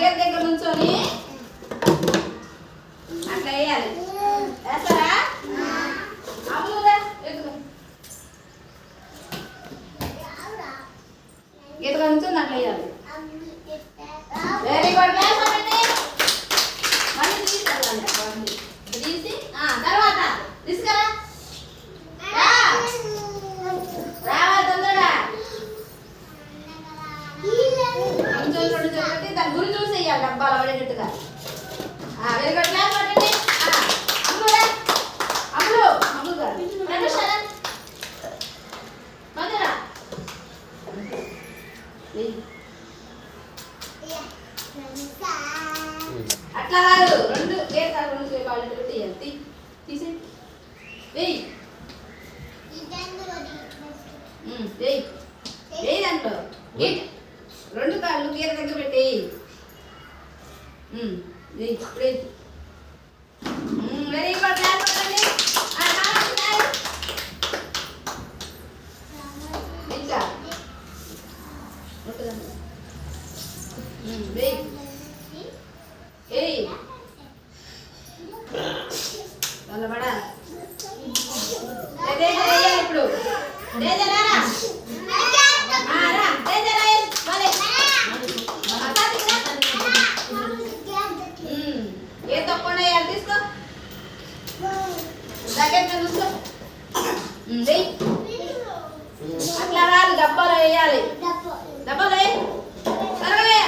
Gate దగ్గర నుంచొని అట్లా వేయాలి. వేస్తారా? అవునుదా గీత నుంచొని అట్లా వేయాలి. వెరీ గుడ్ చూసి కాబట్టి దాని గురి చూసి వేయాలి డబ్బాలు అట్లా కాదు రెండు వేరు కాదు రెండు వేరు వాళ్ళు తీసే వేయి వేయి రెండు కాళ్ళు ఉమ్, దగ్గర పెట్టి. వెరీ గుడ్ ఇప్పుడు. డేజర్ రారా ఆ, దగ్గర చూసుకో. అట్లా రాదు డబ్బాలో వేయాలి. డబ్బాలో త్వరగా